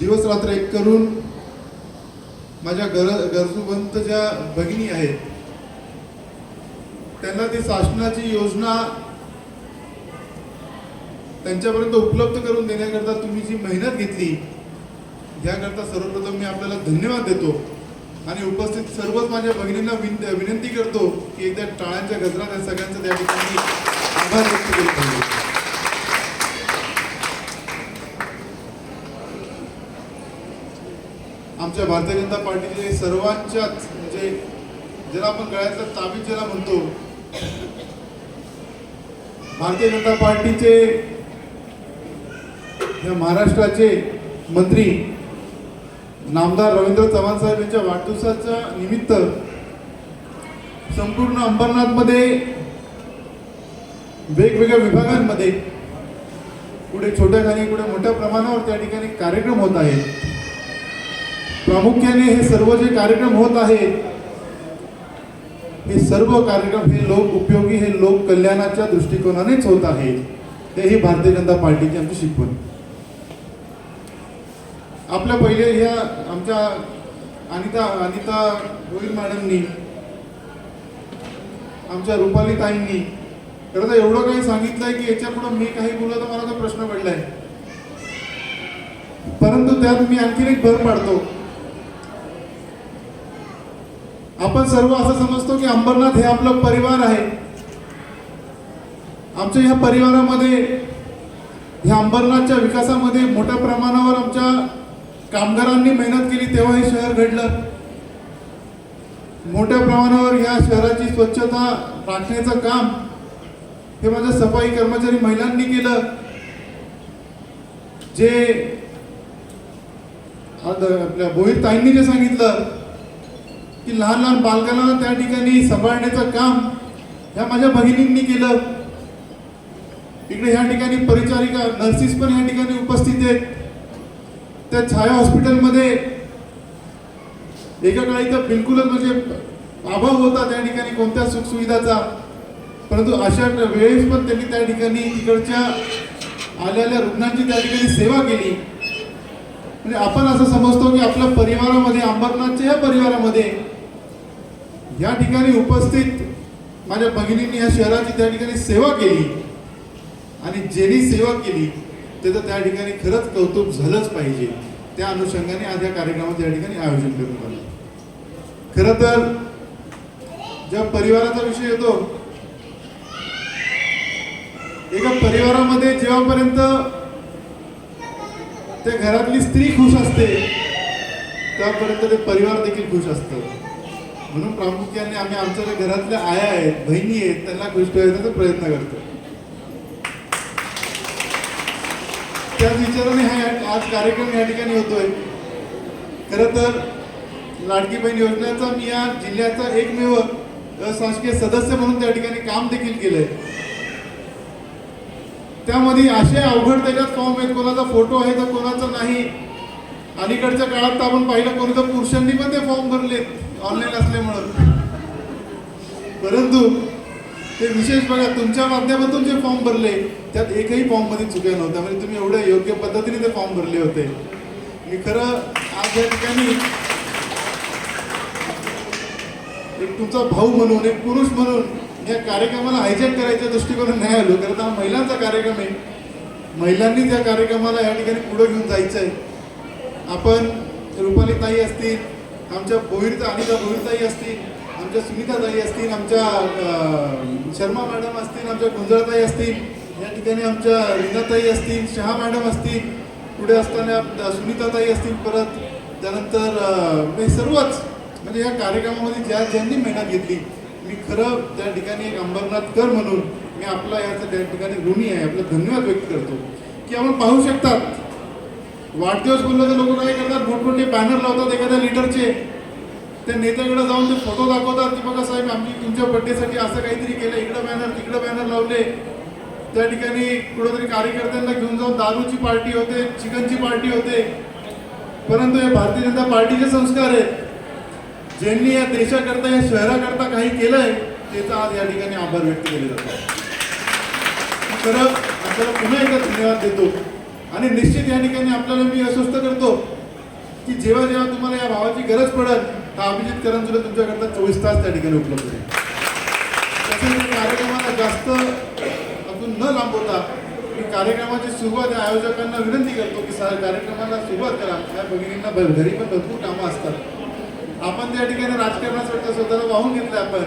दिवस रात्र एक करून माझ्या गर गरजूवंत ज्या भगिनी आहेत. त्यांना ती शासनाची योजना त्यांच्यापर्यंत उपलब्ध करून देण्याकरता तुम्ही जी मेहनत घेतली याकरता सर्वप्रथम मी आपल्याला धन्यवाद देतो. आणि उपस्थित सर्वच माझ्या भगिनींना विन विनंती करतो की एकदा टाळ्यांच्या गजरात या सगळ्यांचं त्या ठिकाणी आभार व्यक्त केले पाहिजे आमच्या भारतीय जनता पार्टीचे सर्वांच्याच म्हणजे ज्याला आपण गळ्यातलं ताबीज ज्याला म्हणतो भारतीय जनता पार्टीचे या महाराष्ट्राचे मंत्री नामदार रवींद्र चव्हाण साहेब यांच्या वाढदिवसाच्या निमित्त संपूर्ण अंबरनाथमध्ये वेगवेगळ्या विभागांमध्ये कुठे छोट्या खाली कुठे मोठ्या प्रमाणावर त्या ठिकाणी कार्यक्रम होत आहेत. प्रामुख्याने हे सर्व जे कार्यक्रम होत आहेत हे सर्व कार्यक्रम हे लोक उपयोगी हे लोक कल्याणाच्या दृष्टिकोनानेच होत आहेत ते ही भारतीय जनता पार्टीची आमची शिकवण. आपल्या पहिले ह्या आमच्या अनिता अनिता गोविल मॅडमनी आमच्या रुपाली ताईंनी खरं तर एवढं काही सांगितलंय की याच्यापुढे मी काही बोललो तर मला तो प्रश्न पडलाय. परंतु त्यात मी आणखीन एक भर पाडतो. आपण सर्व असं समजतो की अंबरनाथ हे आपलं परिवार आहे. आमच्या ह्या परिवारामध्ये ह्या अंबरनाथच्या विकासामध्ये मोठ्या प्रमाणावर आमच्या कामगारांनी मेहनत केली तेव्हा हे शहर घडलं. मोठ्या प्रमाणावर या शहराची स्वच्छता राखण्याचं काम हे माझ्या सफाई कर्मचारी महिलांनी केलं. जे आपल्या भोईर ताईंनी जे सांगितलं की लहान लहान बालकांना त्या ठिकाणी सांभाळण्याचं काम ह्या माझ्या भगिनींनी केलं. इकडे ह्या ठिकाणी परिचारिका नर्सिस पण ह्या ठिकाणी उपस्थित आहेत. त्या छाया हॉस्पिटलमध्ये एका काळी तर बिलकुलच म्हणजे अभाव होता त्या ठिकाणी कोणत्या सुखसुविधाचा. परंतु अशा वेळेस पण त्यांनी त्या ठिकाणी तिकडच्या आलेल्या रुग्णांची त्या ठिकाणी सेवा केली. म्हणजे आपण असं समजतो की आपल्या परिवारामध्ये अंबरनाथच्या या परिवारामध्ये या ठिकाणी उपस्थित माझ्या भगिनींनी या शहराची त्या ठिकाणी सेवा केली. आणि ज्यांनी सेवा केली त्याचं त्या ठिकाणी खरंच कौतुक झालंच पाहिजे. त्या अनुषंगाने आज या कार्यक्रमाचं या ठिकाणी आयोजन करण्यात आलं. खरं तर जेव्हा परिवाराचा विषय येतो एका परिवारामध्ये जेव्हापर्यंत त्या घरातली स्त्री खुश असते त्यापर्यंत ते परिवार देखील खुश असतं. म्हणून प्रामुख्याने आम्ही आमच्या ज्या घरातल्या आया आहेत बहिणी आहेत त्यांना खुश ठेवायचा प्रयत्न करतो. त्याच विचाराने हा आज कार्यक्रम या ठिकाणी होतोय. खरं तर लाडकी बहीण योजनेचा मी या जिल्ह्याचा एकमेव शासकीय सदस्य म्हणून त्या ठिकाणी काम देखील केलंय. त्यामध्ये असे अवघड त्याच्यात फॉर्म आहेत कोणाचा फोटो आहे तर कोणाचा नाही. अलीकडच्या काळात तर आपण पाहिलं कोणी तर पुरुषांनी पण ते फॉर्म भरलेत. ऑनलाईन असल्यामुळं. परंतु ते विशेष बघा तुमच्या माध्यमातून जे फॉर्म भरले त्यात एकही फॉर्ममध्ये चुक्या नव्हत्या. म्हणजे तुम्ही एवढ्या योग्य पद्धतीने ते फॉर्म भरले होते. मी खरं आज या ठिकाणी एक तुमचा भाऊ म्हणून एक पुरुष म्हणून या कार्यक्रमाला हायजॅक करायच्या दृष्टिकोनात नाही आलो. कारण हा महिलांचा कार्यक्रम आहे. महिलांनी त्या कार्यक्रमाला या ठिकाणी पुढे घेऊन जायचं आहे आपण रुपाली ताई असतील आमच्या भोईरता अनिता भोईरताई असतील आमच्या सुनीताताई असतील आमच्या शर्मा मॅडम असतील आमच्या गुंजळताई असतील या ठिकाणी आमच्या रीनाताई असतील शहा मॅडम असतील पुढे असताना सुनीताताई असतील परत त्यानंतर म्हणजे सर्वच म्हणजे या कार्यक्रमामध्ये ज्या ज्यांनी मेहनत घेतली मी खरं त्या ठिकाणी एक अंबरनाथकर म्हणून मी आपला याचं त्या ठिकाणी ऋणी आहे आपलं धन्यवाद व्यक्त करतो. की आपण पाहू शकतात वाढदिवस बोललं तर लोक काय करतात मोठमोठे बॅनर लावतात एखाद्या लिडरचे त्या नेत्याकडे जाऊन ते फोटो दाखवतात की बघा साहेब आम्ही तुमच्या बड्डेसाठी असं काहीतरी केलं. इकडं बॅनर तिकडं बॅनर लावले. त्या ठिकाणी कुठेतरी कार्यकर्त्यांना घेऊन जाऊन दारूची पार्टी होते चिकनची पार्टी होते. परंतु हे भारतीय जनता पार्टीचे संस्कार आहेत. ज्यांनी या देशाकरता या शहराकरता काही केलंय त्याचा आज या ठिकाणी आभार व्यक्त केले जातात खरं आपल्याला पुन्हा एकदा धन्यवाद देतो. आणि निश्चित या ठिकाणी आपल्याला मी अस्वस्थ करतो की जेव्हा जेव्हा तुम्हाला या भावाची गरज पडत तर अभिजित करंजुले तुमच्याकरता चोवीस तास त्या ठिकाणी उपलब्ध आहे. तसेच कार्यक्रमाला जास्त अजून न लांबवता मी कार्यक्रमाची सुरुवात या आयोजकांना विनंती करतो की सर कार्यक्रमाला सुरुवात करा. या भगिनींना घरी पण भरपूर कामं असतात. आपण त्या ठिकाणी राजकारणासाठी स्वतःला वाहून घेतलं आपण.